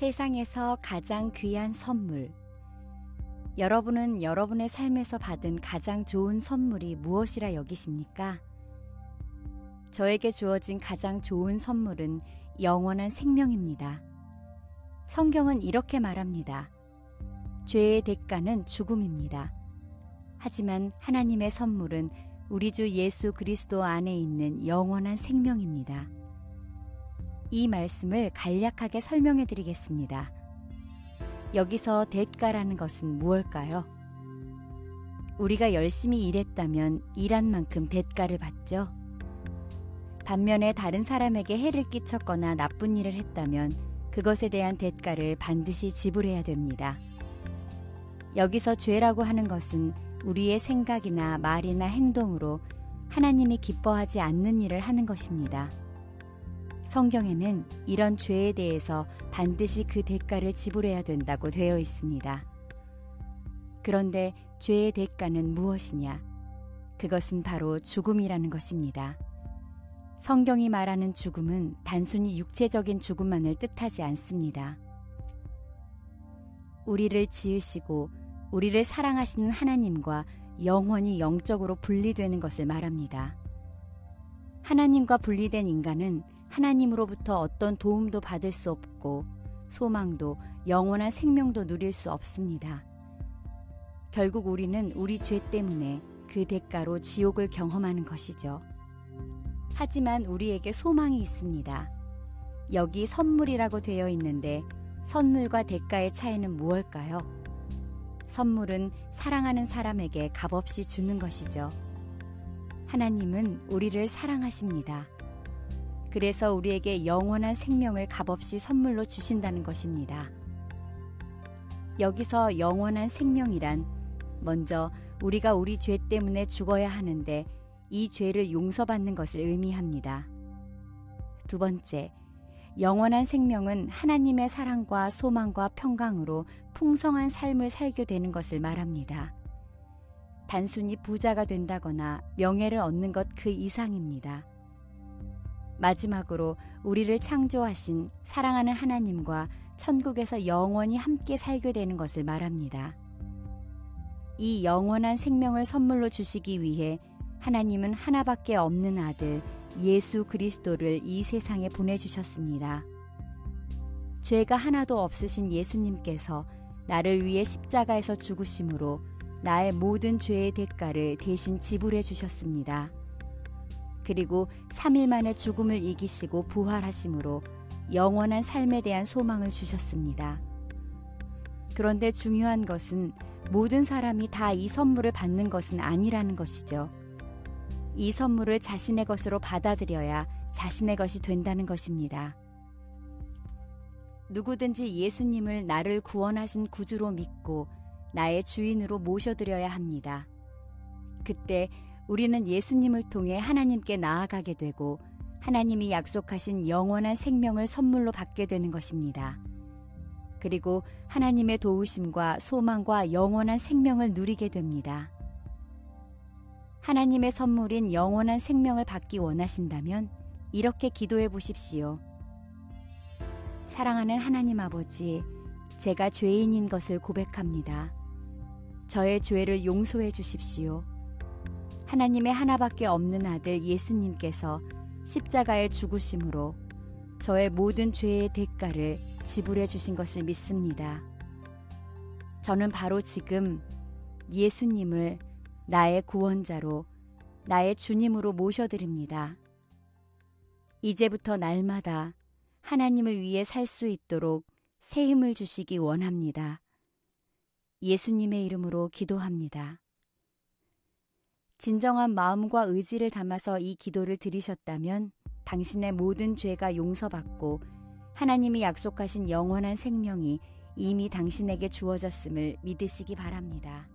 세상에서 가장 귀한 선물. 여러분은 여러분의 삶에서 받은 가장 좋은 선물이 무엇이라 여기십니까? 저에게 주어진 가장 좋은 선물은 영원한 생명입니다. 성경은 이렇게 말합니다. 죄의 대가는 죽음입니다. 하지만 하나님의 선물은 우리 주 예수 그리스도 안에 있는 영원한 생명입니다. 이 말씀을 간략하게 설명해 드리겠습니다. 여기서 대가라는 것은 무엇일까요? 우리가 열심히 일했다면 일한 만큼 대가를 받죠. 반면에 다른 사람에게 해를 끼쳤거나 나쁜 일을 했다면 그것에 대한 대가를 반드시 지불해야 됩니다. 여기서 죄라고 하는 것은 우리의 생각이나 말이나 행동으로 하나님이 기뻐하지 않는 일을 하는 것입니다. 성경에는 이런 죄에 대해서 반드시 그 대가를 지불해야 된다고 되어 있습니다. 그런데 죄의 대가는 무엇이냐? 그것은 바로 죽음이라는 것입니다. 성경이 말하는 죽음은 단순히 육체적인 죽음만을 뜻하지 않습니다. 우리를 지으시고 우리를 사랑하시는 하나님과 영원히 영적으로 분리되는 것을 말합니다. 하나님과 분리된 인간은 하나님으로부터 어떤 도움도 받을 수 없고 소망도 영원한 생명도 누릴 수 없습니다. 결국 우리는 우리 죄 때문에 그 대가로 지옥을 경험하는 것이죠. 하지만 우리에게 소망이 있습니다. 여기 선물이라고 되어 있는데 선물과 대가의 차이는 무엇일까요? 선물은 사랑하는 사람에게 값없이 주는 것이죠. 하나님은 우리를 사랑하십니다. 그래서 우리에게 영원한 생명을 값없이 선물로 주신다는 것입니다. 여기서 영원한 생명이란 먼저 우리가 우리 죄 때문에 죽어야 하는데 이 죄를 용서받는 것을 의미합니다. 두 번째, 영원한 생명은 하나님의 사랑과 소망과 평강으로 풍성한 삶을 살게 되는 것을 말합니다. 단순히 부자가 된다거나 명예를 얻는 것 그 이상입니다. 마지막으로 우리를 창조하신 사랑하는 하나님과 천국에서 영원히 함께 살게 되는 것을 말합니다. 이 영원한 생명을 선물로 주시기 위해 하나님은 하나밖에 없는 아들 예수 그리스도를 이 세상에 보내주셨습니다. 죄가 하나도 없으신 예수님께서 나를 위해 십자가에서 죽으심으로 나의 모든 죄의 대가를 대신 지불해 주셨습니다. 그리고 3일 만에 죽음을 이기시고 부활하심으로 영원한 삶에 대한 소망을 주셨습니다. 그런데 중요한 것은 모든 사람이 다 이 선물을 받는 것은 아니라는 것이죠. 이 선물을 자신의 것으로 받아들여야 자신의 것이 된다는 것입니다. 누구든지 예수님을 나를 구원하신 구주로 믿고 나의 주인으로 모셔드려야 합니다. 그때 우리는 예수님을 통해 하나님께 나아가게 되고 하나님이 약속하신 영원한 생명을 선물로 받게 되는 것입니다. 그리고 하나님의 도우심과 소망과 영원한 생명을 누리게 됩니다. 하나님의 선물인 영원한 생명을 받기 원하신다면 이렇게 기도해 보십시오. 사랑하는 하나님 아버지, 제가 죄인인 것을 고백합니다. 저의 죄를 용서해 주십시오. 하나님의 하나밖에 없는 아들 예수님께서 십자가에 죽으심으로 저의 모든 죄의 대가를 지불해 주신 것을 믿습니다. 저는 바로 지금 예수님을 나의 구원자로 나의 주님으로 모셔드립니다. 이제부터 날마다 하나님을 위해 살 수 있도록 새 힘을 주시기 원합니다. 예수님의 이름으로 기도합니다. 진정한 마음과 의지를 담아서 이 기도를 드리셨다면 당신의 모든 죄가 용서받고 하나님이 약속하신 영원한 생명이 이미 당신에게 주어졌음을 믿으시기 바랍니다.